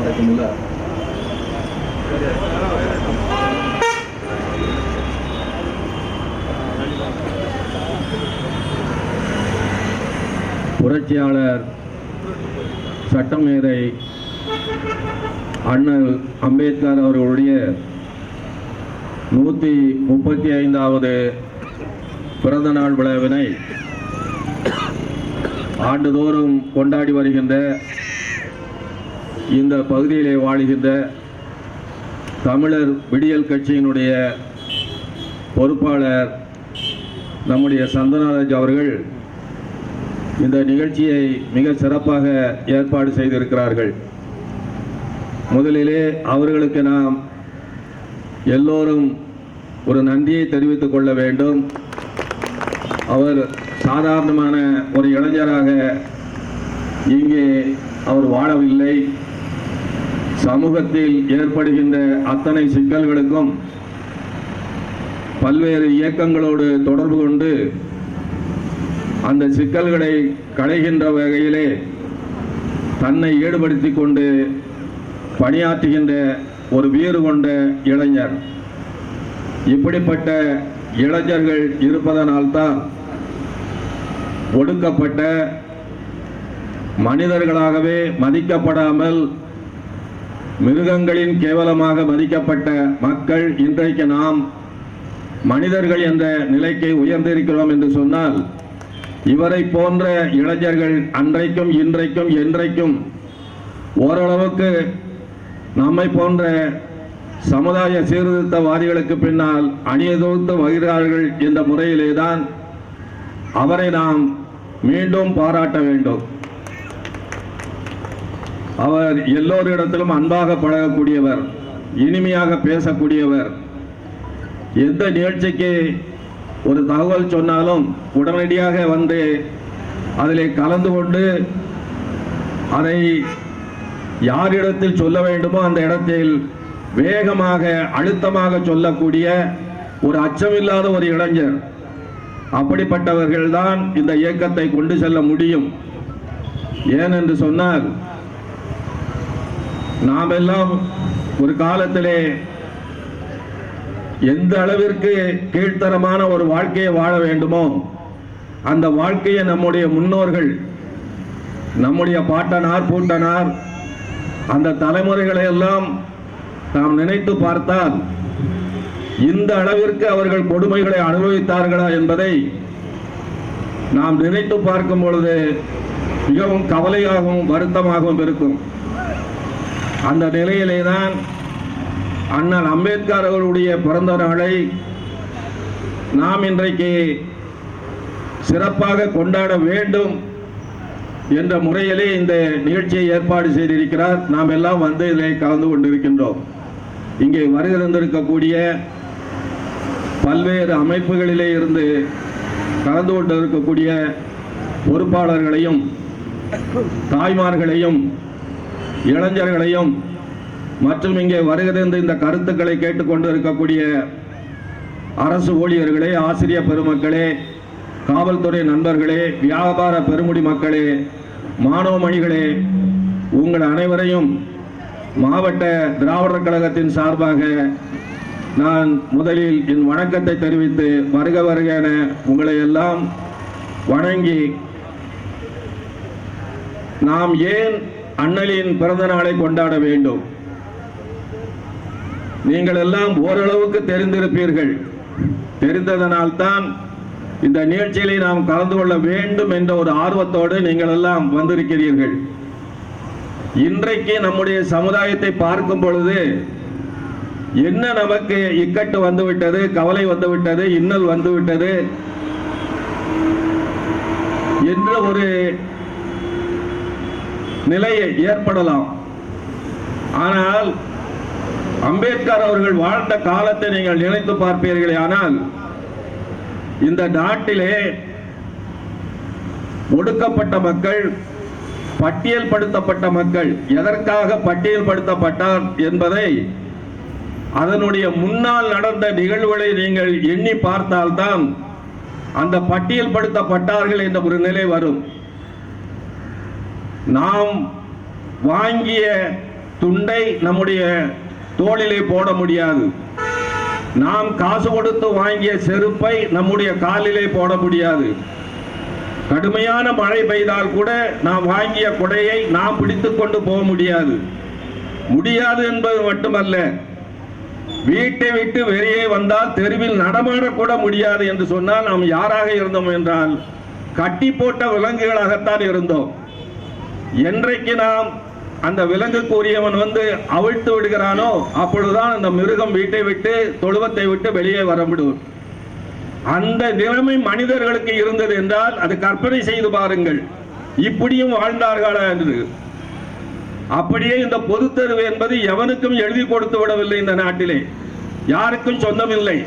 நடக்குமில்ல புரட்சியாளர் சட்டமேதை அண்ணல் அம்பேத்கர் அவர்களுடைய நூற்றி முப்பத்தி ஐந்தாவது பிறந்த நாள் விழாவினை ஆண்டுதோறும் கொண்டாடி வருகின்ற இந்த பகுதியிலே வாழுகின்ற தமிழர் விடியல் கட்சியினுடைய பொறுப்பாளர் நம்முடைய சந்தனராஜ் அவர்கள் இந்த நிகழ்ச்சியை மிக சிறப்பாக ஏற்பாடு செய்திருக்கிறார்கள். முதலிலே அவர்களுக்கு நாம் எல்லோரும் ஒரு நன்றியை தெரிவித்துக் கொள்ள வேண்டும். அவர் சாதாரணமான ஒரு இளைஞராக இங்கே அவர் வாழவில்லை. சமூகத்தில் ஏற்படுகின்ற அத்தனை சிக்கல்களுக்கும் பல்வேறு இயக்கங்களோடு தொடர்பு கொண்டு அந்த சிக்கல்களை களைகின்ற வகையிலே தன்னை ஈடுபடுத்தி கொண்டு பணியாற்றுகின்ற ஒரு வீறு கொண்ட இளைஞர். இப்படிப்பட்ட இளைஞர்கள் இருப்பதனால்தான் ஒடுக்கப்பட்ட மனிதர்களாகவே மதிக்கப்படாமல் மிருகங்களின் கேவலமாக மதிக்கப்பட்ட மக்கள் இன்றைக்கு நாம் மனிதர்கள் என்ற நிலைக்கு உயர்ந்திருக்கிறோம் என்று சொன்னால் இவரை போன்ற இளைஞர்கள் அன்றைக்கும் இன்றைக்கும் என்றைக்கும் ஓரளவுக்கு நம்மை போன்ற சமுதாய சீர்திருத்தவாதிகளுக்கு பின்னால் அணியதொகுத்து வருகிறார்கள் என்ற முறையிலேதான் அவரை நாம் மீண்டும் பாராட்ட வேண்டும். அவர் எல்லோரிடத்திலும் அன்பாக பழகக்கூடியவர் இனிமையாக பேசக்கூடியவர். எந்த நிகழ்ச்சிக்கு ஒரு தகவல் சொன்னாலும் உடனடியாக வந்து அதில் கலந்து கொண்டு அதை யாரிடத்தில் சொல்ல வேண்டுமோ அந்த இடத்தில் வேகமாக அழுத்தமாக சொல்லக்கூடிய ஒரு அச்சமில்லாத ஒரு இளைஞர். அப்படிப்பட்டவர்கள்தான் இந்த இயக்கத்தை கொண்டு செல்ல முடியும். ஏனென்று சொன்னால் நாம் எல்லாம் ஒரு காலத்திலே எந்த அளவிற்கு கீழ்த்தரமான ஒரு வாழ்க்கையை வாழ வேண்டுமோ அந்த வாழ்க்கையை நம்முடைய முன்னோர்கள் நம்முடைய பாட்டனார் பூட்டனார் அந்த தலைமுறைகளை எல்லாம் நாம் நினைத்து பார்த்தால் இந்த அளவிற்கு அவர்கள் கொடுமைகளை அனுபவித்தார்களா என்பதை நாம் நினைத்து பார்க்கும் பொழுது மிகவும் கவலையாகவும் வருத்தமாகவும் இருக்கும். அந்த நிலையிலே தான் அண்ணல் அம்பேத்கர் அவர்களுடைய பிறந்த நாளை நாம் இன்றைக்கு சிறப்பாக கொண்டாட வேண்டும் என்ற முறையிலே இந்த நிகழ்ச்சியை ஏற்பாடு செய்திருக்கிறார். நாம் எல்லாம் வந்து இதில் கலந்து கொண்டிருக்கின்றோம். இங்கே வருகிறந்திருக்கக்கூடிய பல்வேறு அமைப்புகளிலே இருந்து கலந்து கொண்டிருக்கக்கூடிய பொறுப்பாளர்களையும் தாய்மார்களையும் இளைஞர்களையும் மற்றும் இங்கே வருகிறது இந்த கருத்துக்களை கேட்டுக்கொண்டு இருக்கக்கூடிய அரசு ஊழியர்களே ஆசிரியர் பெருமக்களே காவல்துறை நண்பர்களே வியாபார பெருமுடி மக்களே மாணவ மணிகளே உங்கள் அனைவரையும் மாவட்ட திராவிடர் கழகத்தின் சார்பாக நான் முதலில் என் வணக்கத்தை தெரிவித்து வருக வருக என உங்களை எல்லாம் வணங்கி நாம் ஏன் அண்ணலின் பிறந்த நாளை கொண்டாட வேண்டும். நீங்கள் எல்லாம் ஓரளவுக்கு தெரிந்திருப்பீர்கள். தெரிந்ததனால்தான் இந்த நிகழ்ச்சியிலே நாம் கலந்து கொள்ள வேண்டும் என்ற ஒரு ஆர்வத்தோடு நீங்கள் எல்லாம் வந்திருக்கிறீர்கள். இன்றைக்கு நம்முடைய சமுதாயத்தை பார்க்கும் பொழுது என்ன நமக்கு இக்கட்டு வந்துவிட்டது கவலை வந்துவிட்டது இன்னல் வந்துவிட்டது என்ற ஒரு நிலையை ஏற்படலாம். ஆனால் அம்பேத்கர் அவர்கள் வாழ்ந்த காலத்தை நீங்கள் நினைத்து பார்ப்பீர்களே ஆனால் இந்த நாட்டிலே ஒடுக்கப்பட்ட மக்கள் பட்டியல்படுத்தப்பட்ட மக்கள் எதற்காக பட்டியல்படுத்தப்பட்டார் என்பதை அதனுடைய முன்னால் நடந்த நிகழ்வுகளை நீங்கள் எண்ணி பார்த்தால்தான் அந்த பட்டியல்படுத்தப்பட்டார்கள் என்ற ஒரு நிலை வரும். நாம் வாங்கிய துண்டை நம்முடைய தோளிலே போட முடியாது. நாம் காசு கொடுத்து வாங்கிய செருப்பை நம்முடைய காலிலே போட முடியாது. கடுமையான மழை பெய்தால் கூட நாம் வாங்கிய குடையை நாம் பிடித்து கொண்டு போக முடியாது. முடியாது என்பது மட்டுமல்ல வீட்டை விட்டு வெளியே வந்தால் தெருவில் நடமாடக்கூட முடியாது என்று சொன்னால் நாம் யாராக இருந்தோம் என்றால் கட்டி போட்ட விலங்குகளாகத்தான் இருந்தோம். என்றைக்கு நாம் அந்த விலங்குக்குரியவன் வந்து அவிழ்த்து விடுகிறானோ அப்பொழுதுதான் அந்த மிருகம் வீட்டை விட்டு தொழுவத்தை விட்டு வெளியே வர முடியும் அந்த நிலைமை மனிதர்களுக்கு இருந்தது என்றால் அது கற்பனை செய்து பாருங்கள். இப்படியும் வாழ்ந்தார்களா என்று. அப்படியே இந்த பொது தேர்வு என்பது எவனுக்கும் எழுதி கொடுத்து விடவில்லை இந்த நாட்டிலே. யாருக்கும் சொந்தமில்லை.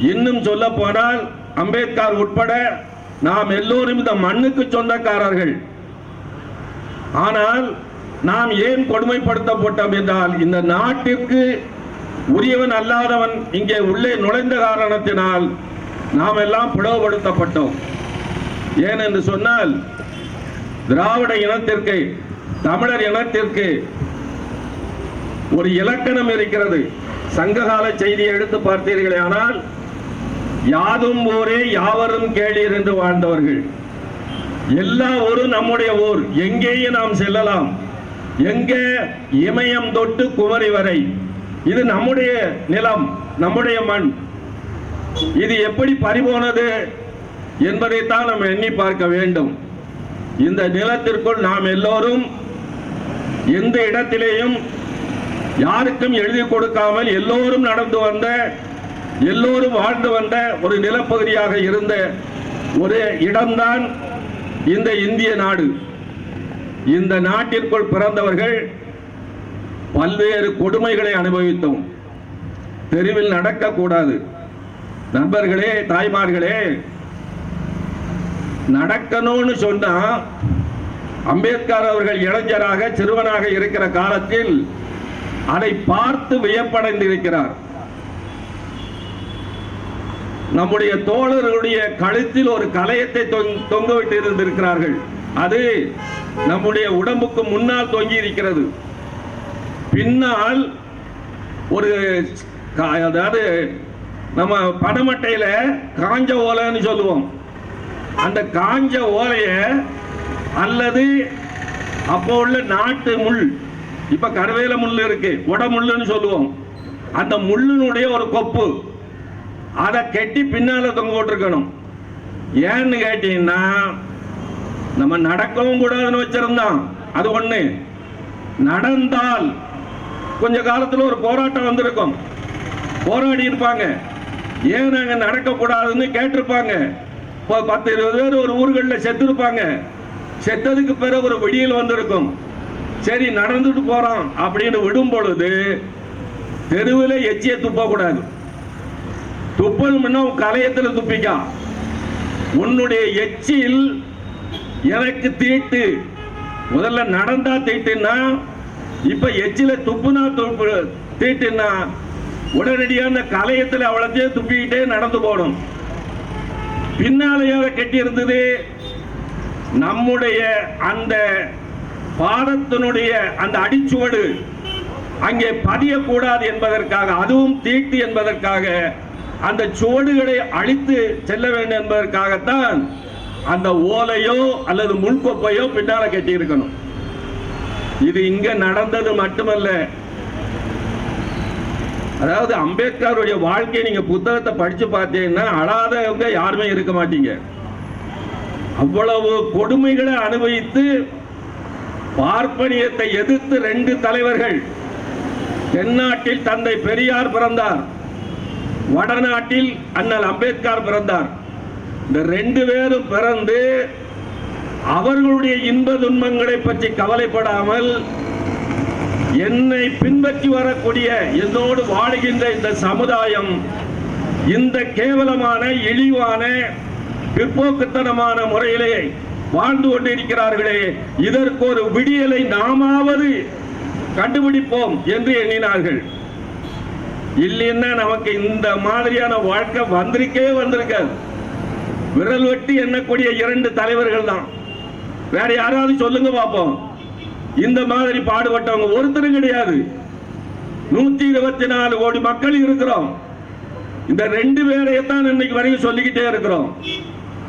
இன்னும் சொல்ல போனால் அம்பேத்கர் உட்பட நாம் எல்லோரும் இந்த மண்ணுக்கு சொந்தக்காரர்கள். ஆனால் நாம் ஏன் கொடுமைப்படுத்தப்பட்டோம் என்றால் இந்த நாட்டிற்கு உரியவன் அல்லாதவன் இங்கே உள்ளே நுழைந்த காரணத்தினால் நாம் எல்லாம் பிளவுபடுத்தப்பட்டோம். ஏன் என்று சொன்னால் திராவிட இனத்திற்கு தமிழர் இனத்திற்கு ஒரு இலக்கணம் இருக்கிறது. சங்ககால செய்தியை எடுத்து பார்த்தீர்களே ஆனால் யாதும் ஊரே யாவரும் கேளீர் என்று வாழ்ந்தவர்கள். எல்லா ஊரும் நம்முடைய ஊர். எங்கேயும் நாம் செல்லலாம். எங்கே? இமயம் தொட்டு குமரி வரை. இது நம்முடைய நிலம் நம்முடைய மண். இது எப்படி பறிபோனது என்பதைத்தான் நாம் எண்ணி பார்க்க வேண்டும். இந்த நிலத்திற்குள் நாம் எல்லோரும் எந்த இடத்திலேயும் யாருக்கும் எழுதி கொடுக்காமல் எல்லோரும் நடந்து வந்த எல்லோரும் வாழ்ந்து வந்த ஒரு நிலப்பகுதியாக இருந்த ஒரு இடம்தான் இந்த இந்திய நாடு இந்த நாட்டிற்குள் பிறந்தவர்கள் பல்வேறு கொடுமைகளை அனுபவித்தோம். தெருவில் நடக்கக்கூடாது. நண்பர்களே தாய்மார்களே நடக்கணும்னு சொன்னா அம்பேத்கர் அவர்கள் இளைஞராக சிறுவனாக இருக்கிற காலத்தில் அதை பார்த்து வியப்படைந்திருக்கிறார். நம்முடைய தோழர்களுடைய கழுத்தில் ஒரு கலையத்தை தொங்- தொங்க விட்டு இருந்திருக்கிறார்கள். அது நம்முடைய உடம்புக்கு முன்னால் தொங்கி இருக்கிறது பின்னால் ஒரு கா- அதாவது நம்ம படமட்டையில காஞ்ச ஓலைன்னு சொல்லுவோம். அந்த காஞ்ச ஓலைய அல்லது அப்போ உள்ள நாட்டு முள் இப்ப கருவேல முள் இருக்கு உடமுள்ளுன்னு சொல்லுவோம். அந்த முள்ளினுடைய ஒரு கொப்பு. அதை கட்டி பின்னால தொங்க விட்டுருக்கணும் ஏன்னு கேட்டீங்கன்னா நம்ம நடக்கவும் கூடாதுன்னு வச்சிருந்தோம். அது ஒண்ணு. நடந்தால் கொஞ்ச காலத்துல ஒரு போராட்டம் வந்திருக்கும். போராடி இருப்பாங்க. ஏன் நாங்க நடக்கக்கூடாதுன்னு கேட்டிருப்பாங்க. இப்போ பத்து இருபது பேர் ஒரு ஊர்களில் செத்துருப்பாங்க. செத்ததுக்கு பிறகு ஒரு வெளியில் வந்திருக்கும். சரி நடந்துட்டு போறோம் அப்படின்னு விடும் பொழுது தெருவில் எச்சியை துப்பக்கூடாது. துப்பணும்னா உன் கலையத்தில் துப்பிக்கா உன்னுடைய எச்சில் எனக்கு தீட்டு முதல்ல நடந்தா தீட்டுன்னா இப்ப எச்சில துப்புனா துப்பு தீட்டுன்னா உடனடியான அந்த கலையத்தில் அவ்வளோத்தையும் துப்பிக்கிட்டே நடந்து போகணும். பின்னாலேயே கட்டி இருந்தது நம்முடைய அந்த பாதத்தினுடைய அந்த அடிச்சுவடு அங்கே பதியக்கூடாது என்பதற்காக அதுவும் தீட்டு என்பதற்காக அந்த சுவடுகளை அழித்து செல்ல வேண்டும் என்பதற்காகத்தான் அந்த ஓலையோ அல்லது முன்கொப்பையோ பின்னால கட்டி இருக்கணும் இது இங்க நடந்தது மட்டுமல்ல. அதாவது அம்பேத்கருடைய வாழ்க்கையை நீங்க புத்தகத்தை படிச்சு பார்த்தீங்கன்னா அழாதவங்க யாருமே இருக்க மாட்டீங்க. அவ்வளவு கொடுமைகளை அனுபவித்து பார்ப்பனியத்தை எதிர்த்து ரெண்டு தலைவர்கள். தென்னாட்டில் தந்தை பெரியார் பிறந்தார். வடநாட்டில் அண்ணல் அம்பேத்கர் பிறந்தார். இந்த ரெண்டு பேரும் பிறந்து அவர்களுடைய இன்ப துன்பங்களை பற்றி கவலைப்படாமல் என்னை பின்பற்றி வரக்கூடிய என்னோடு வாழுகின்ற இந்த சமுதாயம் இந்த கேவலமான இழிவான பிற்போக்குத்தனமான முறையிலே வாழ்ந்து கொண்டிருக்கிறார்களே இதற்கு ஒரு விடியலை நாமாவது கண்டுபிடிப்போம் என்று எண்ணினார்கள். இல்லைன்னா நமக்கு இந்த மாதிரியான வாழ்க்கை வந்திருக்கே வந்திருக்காது. விரல் வெட்டி எண்ணக்கூடிய இரண்டு தலைவர்கள் தான். வேற யாராவது சொல்லுங்க பார்ப்போம் இந்த மாதிரி பாடுபட்டவங்க ஒருத்தரும் கிடையாது. நூத்தி இருபத்தி நாலு கோடி மக்கள் இருக்கிறோம். இந்த ரெண்டு பேரையத்தான் இன்னைக்கு வரையும் சொல்லிக்கிட்டே இருக்கிறோம்.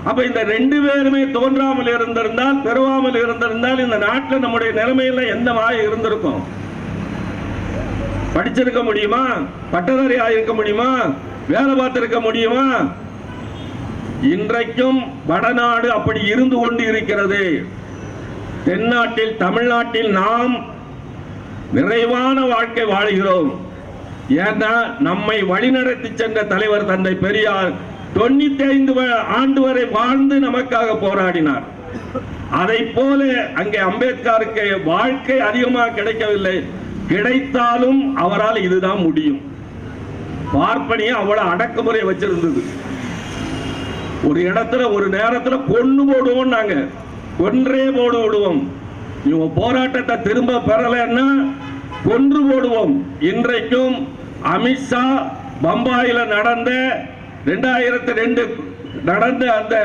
அப்ப இந்த ரெண்டு பேருமே தோன்றாமல் இருந்திருந்தால் பெறுவாமல் இருந்திருந்தால் இந்த நாட்டில் நம்முடைய நிலைமையில எந்த வாய் இருந்திருக்கும்? படிச்சிருக்க முடியுமா? பட்டதாரி ஆயிருக்க முடியுமா? வேலை பார்த்திருக்க முடியுமா? இன்றைக்கும் வடநாடு அப்படி இருந்து கொண்டு இருக்கிறது. தென்னாட்டில் தமிழ்நாட்டில் நாம் நிறைவான வாழ்க்கை வாழுகிறோம். ஏன்னா நம்மை வழிநடத்தி சென்ற தலைவர் தந்தை பெரியார் தொண்ணூத்தி ஐந்து ஆண்டு வரை வாழ்ந்து நமக்காக போராடினார். அதை போல அங்கே அம்பேத்கருக்கு வாழ்க்கை அதிகமாக கிடைக்கவில்லை. கிடைத்தாலும் அவரால் இதுதான் முடியும். பார்ப்பனியை அவ்வளவு அடக்குமுறை வச்சிருந்தது. ஒரு இடத்துல ஒரு நேரத்துல கொண்டு போடுவோம் நாங்க. கொன்றே போடு விடுவோம். இவங்க போராட்டத்தை திரும்ப பெறலைன்னா கொன்று போடுவோம். இன்றைக்கும் அமித்ஷா பம்பாயில நடந்த ரெண்டாயிரத்தி ரெண்டு நடந்த அந்த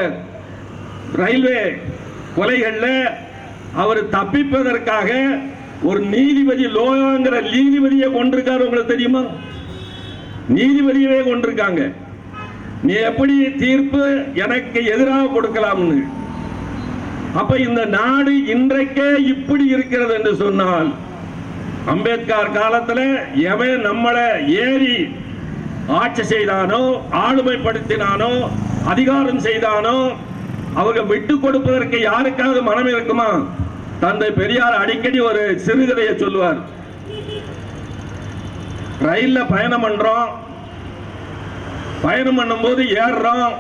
ரயில்வே கொலைகள்ல அவர் தப்பிப்பதற்காக ஒரு நீதிபதி லோகாங்கிற நீதிபதியை கொண்டிருக்காரு உங்களுக்கு தெரியுமா? நீதிபதியவே கொண்டிருக்காங்க. நீ எப்படி தீர்ப்பு எனக்கு எதிராக கொடுக்கலாம்னு? அப்ப இந்த நாடு இன்றைக்கே இப்படி இருக்கிறது என்று சொன்னால் அம்பேத்கர் காலத்துல எவன் நம்மளை ஏறி ஆட்சி செய்தானோ ஆளுமைப்படுத்தினானோ அதிகாரம் செய்தானோ அவங்க விட்டு கொடுப்பதற்கு யாருக்காவது மனம் இருக்குமா? தந்தை பெரியார் அடிக்கடி ஒரு சிறுகதையை சொல்லுவார். ரயில்ல பயணம் பண்றோம். பயணம் பண்ணும்போது ஏறுறோம்.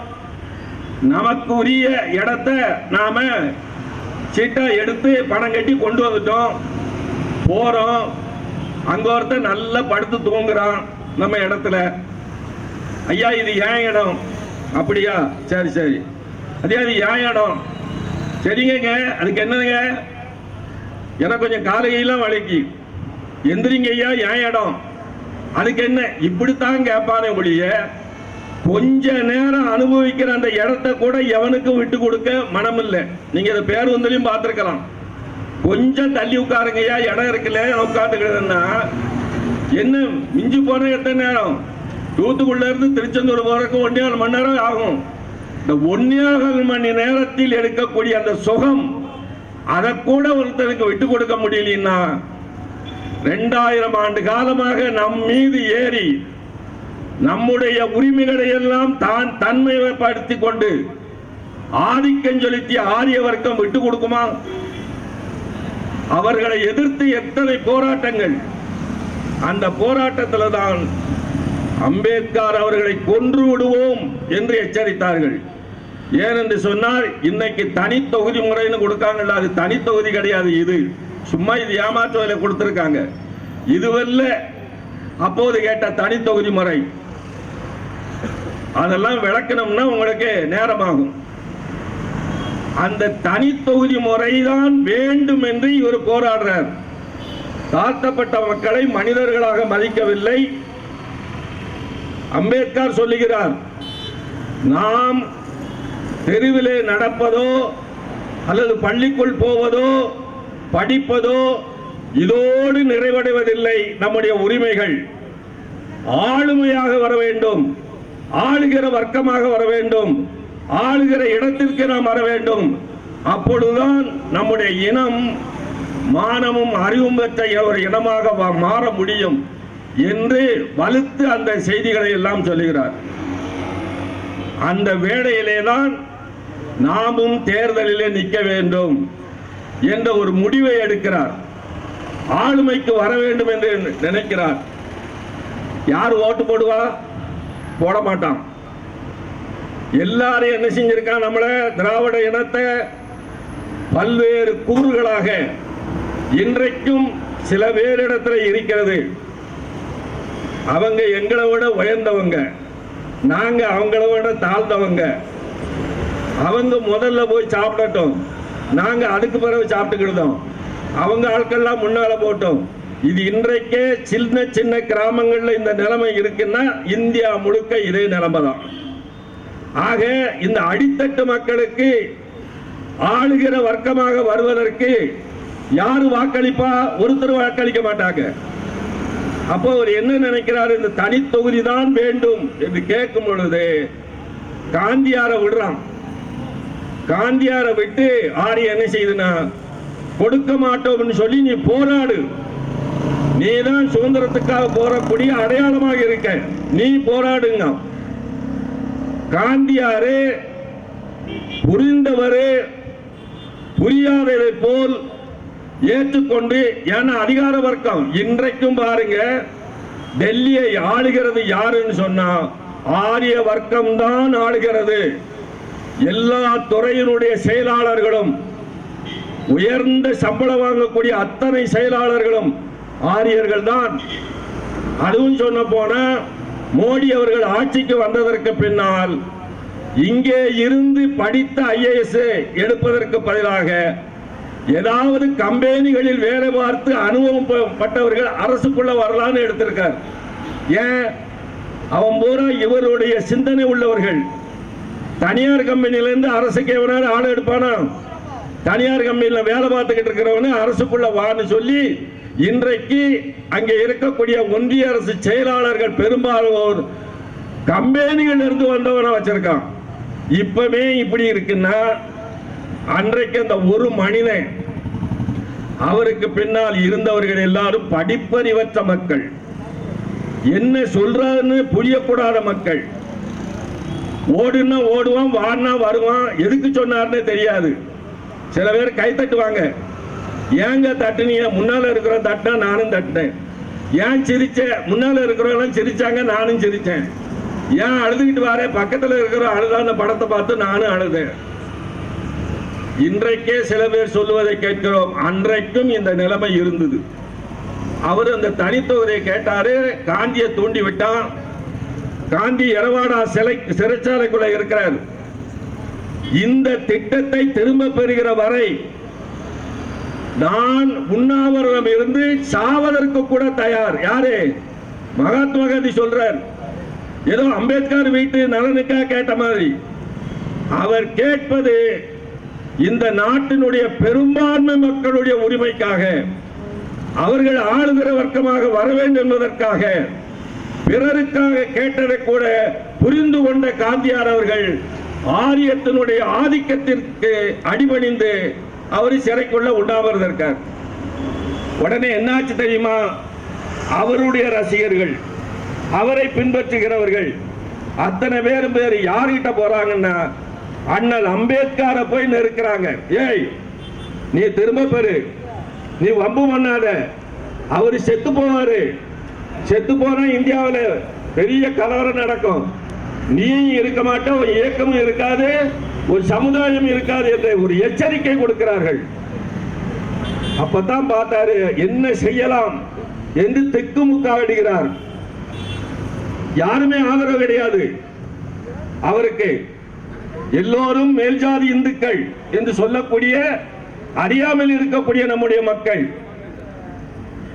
நமக்கு உரிய இடத்த நாம சீட்டா எடுத்து பணம் கட்டி கொண்டு வந்துட்டோம். போறோம். அங்க ஒருத்தன் நல்லா படுத்து தூங்குறான் நம்ம இடத்துல. ஐயா இது ஏன் இடம்? அப்படியா? சரி சரி. அதே அது ஏன் இடம்? சரிங்க அதுக்கு என்னதுங்க? எனக்கு கொஞ்சம் காலையெல்லாம் வலிக்கு எந்திரிங்க ஐயா ஏன் இடம்? அதுக்கு என்ன? இப்படித்தான் கேட்பானே ஒழிய கொஞ்ச நேரம் அனுபவிக்கிற அந்த இடத்த கூட எவனுக்கும் விட்டு கொடுக்க மனம் இல்லை நீங்க இதை பேர் வந்தலையும் பார்த்துருக்கலாம். கொஞ்சம் தள்ளி உட்காருங்கய்யா இடம் இருக்குல்ல உட்காந்துக்கிறதுன்னா என்ன மிஞ்சி போன எத்தனை நேரம்? தூத்துக்குள்ள இருந்து திருச்செந்தூர் போறதுக்கு ஒன்னே மணி நேரம் ஆகும். இந்த ஒன்னே மணி நேரத்தில் எடுக்கக்கூடிய அந்த சுகம் அதை கூட ஒருத்தருக்கு விட்டு கொடுக்க முடியலன்னா ரெண்டாயிரம் ஆண்டு காலமாக நம் மீது ஏறி நம்முடைய உரிமைகளை எல்லாம் தான் தன்மைப்படுத்தி கொண்டு ஆதிக்கம் செலுத்தி ஆரிய வர்க்கம் விட்டு கொடுக்குமா? அவர்களை எதிர்த்து எத்தனை போராட்டங்கள்? அந்த போராட்டத்தில் தான் அம்பேத்கர் அவர்களை கொன்று விடுவோம் என்று எச்சரித்தார்கள். ஏனென்று சொன்னால் இன்னைக்கு தனி தொகுதி முறைன்னு கொடுக்காங்கல்ல அது தனி தொகுதி கிடையாது இது. சும்மா இது ஏமாற்றுவதில் கொடுத்துருக்காங்க. இதுவல்ல அப்போது கேட்ட தனி தொகுதி முறை. அதெல்லாம் விளக்கணும்னா உங்களுக்கு நேரமாகும். அந்த தனி தொகுதி முறைதான் வேண்டும் என்று இவர் போராடுறார். தாழ்த்தப்பட்ட மக்களை மனிதர்களாக மதிக்கவில்லை. அம்பேத்கர் சொல்லுகிறார் நாம் தெருவிலே நடப்பதோ அல்லது பள்ளிக்குள் போவதோ படிப்பதோ இதோடு நிறைவடைவதில்லை நம்முடைய உரிமைகள். ஆளுமையாக வர வேண்டும் ஆளுகிற வர்க்கமாக வர வேண்டும் ஆளுகிற இடத்திற்கு நாம் வர வேண்டும். அப்பொழுதுதான் நம்முடைய இனம் மானமும் அறிவும் பெற்ற ஒரு இனமாக மாற முடியும் என்று வலுத்து அந்த செய்திகளை எல்லாம் சொல்லுகிறார். அந்த வேளையிலே தான் நாமும் தேர்தலிலே நிற்க வேண்டும் என்ற ஒரு முடிவை எடுக்கிறார். ஆளுமைக்கு வர வேண்டும் என்று நினைக்கிறார். யார் ஓட்டு போடுவா? போட மாட்டான். எல்லாரும் என்ன செஞ்சிருக்கான் நம்மள திராவிட இனத்தை பல்வேறு கூறுகளாக இன்றைக்கும் சில பேரிடத்தில் இருக்கிறது. அவங்க எங்களை விட உயர்ந்தவங்க. நாங்க அவங்கள விட தாழ்ந்தவங்க. அவங்க முதல்ல போய் சாப்பிடட்டும். நாங்கள் அதுக்கு பிறகு சாப்பிட்டுக்கிட்டோம் அவங்க ஆட்கள்லாம் முன்னால் போட்டோம். இது இன்றைக்கே சின்ன சின்ன கிராமங்களில் இந்த நிலைமை இருக்குன்னா இந்தியா முழுக்க இதே நிலைமை தான் ஆக இந்த அடித்தட்டு மக்களுக்கு ஆளுகிற வர்க்கமாக வருவதற்கு யாரு வாக்களிப்பா? ஒருத்தர் வாக்களிக்க மாட்டாங்க. அப்போ அவர் என்ன நினைக்கிறார்? இந்த தனி தொகுதி தான் வேண்டும் என்று கேட்கும் பொழுது காந்தியார விடுறான். காந்தியாரை விட்டு ஆரி என்ன செய்யுதுன்னா கொடுக்க மாட்டோம்னு சொல்லி நீ போராடு. நீ தான் சுதந்திரத்துக்காக போறக்கூடிய அடையாளமாக இருக்க. நீ போராடுங்க காந்தியாரு புரிந்தவரு புரியாததை போல் ஏற்றுக்கொண்டு ஏன்னா அதிகார வர்க்கம் இன்றைக்கும் பாருங்க டெல்லியை ஆளுகிறது யாருன்னு சொன்னா ஆரிய வர்க்கம் தான் ஆளுகிறது. எல்லா துறையினுடைய செயலாளர்களும் உயர்ந்த சம்பளம் வாங்கக்கூடிய அத்தனை செயலாளர்களும் ஆரியர்கள் தான் அதுவும் சொன்ன போன மோடி அவர்கள் ஆட்சிக்கு வந்ததற்கு பின்னால் இங்கே இருந்து படித்த ஐஏஎஸ் எடுப்பதற்கு பதிலாக ஏதாவது கம்பெனிகளில் வேலை பார்த்து அனுபவம் பட்டவர்கள் அரசுக்குள்ள வரலான்னு எடுத்திருக்கார். ஏன்? அவன் பூரா இவருடைய சிந்தனை உள்ளவர்கள். தனியார் கம்பெனிலேருந்து அரசுக்கு எவனாலும் ஆள் எடுப்பானா? தனியார் கம்பெனியில் வேலை பார்த்துக்கிட்டு இருக்கிறவனு அரசுக்குள்ள வான்னு சொல்லி இன்றைக்கு அங்கே இருக்கக்கூடிய ஒன்றிய அரசு செயலாளர்கள் பெரும்பாலோர் கம்பெனிகள் இருந்து வந்தவனை வச்சிருக்கான். இப்பவே இப்படி இருக்குன்னா அன்றைக்கு அந்த ஒரு மனிதன் அவருக்கு பின்னால் இருந்தவர்கள் எல்லாரும் படிப்பறிவற்ற மக்கள். என்ன சொல்றாருன்னு புரியக்கூடாத மக்கள். ஓடுன்னா ஓடுவான் வான்னா வருவான். எதுக்கு சொன்னார்னே தெரியாது. சில பேர் கை தட்டுவாங்க. ஏங்க தட்டுனீங்க? முன்னால இருக்கிற தட்டினா நானும் தட்டினேன். ஏன் சிரிச்ச? முன்னால இருக்கிறவங்க சிரிச்சாங்க நானும் சிரிச்சேன். ஏன் அழுதுகிட்டு வாரேன் பக்கத்துல இருக்கிற அழுதான அந்த படத்தை பார்த்து நானும் அழுதேன். இன்றைக்கே சில பேர் சொல்லுவதை கேட்கிறோம். அன்றைக்கும் இந்த நிலைமை இருந்தது. அவர் அந்த தனித்தொகுதியை கேட்டாரு. காந்தியை தூண்டி விட்டான் காந்தி எரவாடா சிலை சிறைச்சாலைக்குள்ள இருக்கிறார். இந்த திட்டத்தை திரும்ப பெறுகிற வரை நான் உண்ணாவிரதம் இருந்து சாவதற்கு கூட தயார். யாரு? மகாத்மா காந்தி சொல்றார். ஏதோ அம்பேத்கர் வீட்டு நலனுக்காக கேட்ட மாதிரி. அவர் கேட்பது இந்த நாட்டினுடைய பெரும்பான்மை மக்களுடைய உரிமைக்காக அவர்கள் ஆளுகிற வர்க்கமாக வர வேண்டும் என்பதற்காக. பிறருக்காக கேட்டதை கூட புரிந்து கொண்ட காந்தியார் அவர்கள் ஆரியத்தினுடைய ஆதிக்கத்திற்கு அடிபணிந்து அவர் சிறைக்குள்ள உண்டாவது இருக்கார். உடனே என்னாச்சு தெரியுமா? அவருடைய ரசிகர்கள் அவரை பின்பற்றுகிறவர்கள் அத்தனை பேரும் பேர் யார்கிட்ட போறாங்கன்னா அண்ணல் அம்பேத்கரை போய் நிற்கிறாங்க ஏய் நீ திரும்ப பெரு நீ வம்பு பண்ணாத. அவர் செத்து போவாரு. செத்து போனா இந்தியாவில் பெரிய கலவரம் நடக்கும். நீயும் இருக்க மாட்டோம் ஒரு இயக்கமும் இருக்காது ஒரு சமுதாயம் இருக்காது என்ற ஒரு எச்சரிக்கை கொடுக்கிறார்கள். அப்பதான் பார்த்தாரு என்ன செய்யலாம் என்று திக்குமுக்காடுகிறார் யாருமே ஆதரவு கிடையாது. அவருக்கு எல்லோரும் மேல்ஜாதி இந்துக்கள் என்று சொல்லக்கூடிய அறியாமல் இருக்கக்கூடிய நம்முடைய மக்கள்.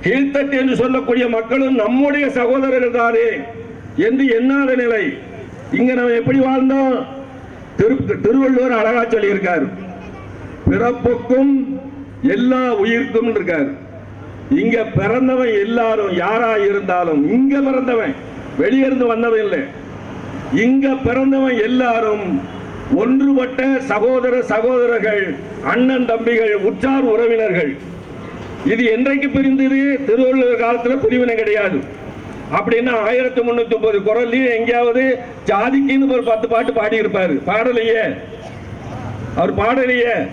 கீழ்த்தட்டு என்று சொல்லக்கூடிய மக்களும் நம்முடைய சகோதரர்கள் தானே என்று எண்ணாத நிலை. இங்க நம்ம எப்படி வாழ்ந்தோம்? திரு திருவள்ளுவர் அழகா சொல்லியிருக்கார். பிறப்புக்கும் எல்லா உயிர்க்கும் இருக்கார். இங்க பிறந்தவன் எல்லாரும் யாரா இருந்தாலும் இங்க பிறந்தவன் வெளியிருந்து வந்தவன் இல்லை. இங்க பிறந்தவன் எல்லாரும் ஒன்றுபட்ட சகோதர சகோதரர்கள் அண்ணன் தம்பிகள் உற்றார் உறவினர்கள். இது என்றைக்கு பிரிந்தது? திருவள்ளுவர் காலத்தில் பிரிவினை கிடையாது. அப்படின்னா ஆயிரத்தி முன்னூத்தி ஒன்பது குரல்லையும் எங்கேயாவது ஜாதிக்குன்னு ஒரு பத்து பாட்டு பாடியிருப்பாரு. பாடலையே. அவர் பாடலையே.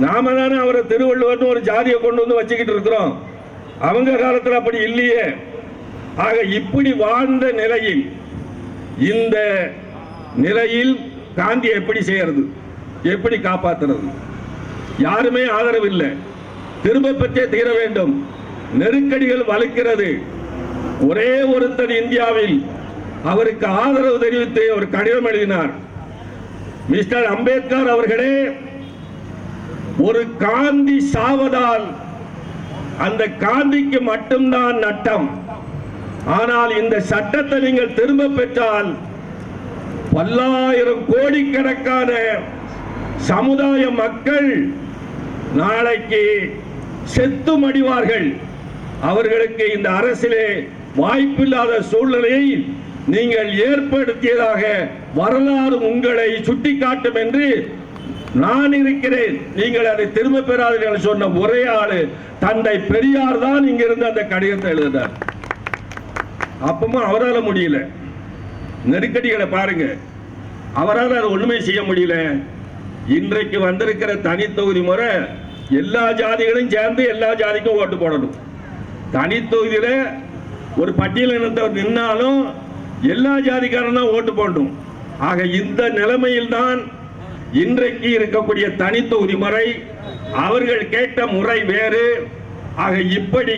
நாம தானே அவரை திருவள்ளுவர்னு ஒரு ஜாதியை கொண்டு வந்து வச்சுக்கிட்டு இருக்கிறோம். அவங்க காலத்தில் அப்படி இல்லையே. ஆக இப்படி வாழ்ந்த நிலையில் இந்த நிலையில் காந்தி எப்படி செய்யறது? எப்படி காப்பாத்துறது? யாருமே ஆதரவு இல்லை திரும்ப பெற்றே தீர வேண்டும். நெருக்கடிகள் வலுக்கிறது ஒரே ஒருத்தர் இந்தியாவில் அவருக்கு ஆதரவு தெரிவித்து ஒரு கடிதம் எழுதினார். மிஸ்டர் அம்பேத்கர் அவர்களே ஒரு காந்தி சாவதால் அந்த காந்திக்கு மட்டும்தான் நட்டம். ஆனால் இந்த சட்டத்தை நீங்கள் திரும்ப பெற்றால் பல்லாயிரம் கோடிக்கணக்கான சமுதாய மக்கள் நாளைக்கு செத்து மடிவார்கள் அவர்களுக்கு இந்த அரசிலே வாய்ப்பில்லாத சூழ்நிலையை நீங்கள் ஏற்படுத்தியதாக வரலாறு உங்களை சுட்டிக்காட்டும் என்று நான் இருக்கிறேன். நீங்கள் அதை திரும்ப பெறாதீர்கள் சொன்ன ஒரே ஆளு தந்தை பெரியார் தான் இங்கிருந்து அந்த கடிதத்தை எழுதினார் அப்பவும் அவரால் முடியல. நெருக்கடிகளை பாருங்க. அவரால் அதை ஒண்ணுமே செய்ய முடியல. இன்றைக்கு வந்திருக்கிற தனி தொகுதி முறை எல்லா ஜாதிகளும் சேர்ந்து எல்லா ஜாதிக்கும் ஓட்டு போடணும். தனி தொகுதியில ஒரு பட்டியல் நின்னாலும் எல்லா ஜாதிக்காரன் தான் ஓட்டு போடணும். ஆக இந்த நிலைமையில் தான் இன்றைக்கு இருக்கக்கூடிய தனி தொகுதி முறை அவர்கள் கேட்ட முறை வேறு. ஆக இப்படி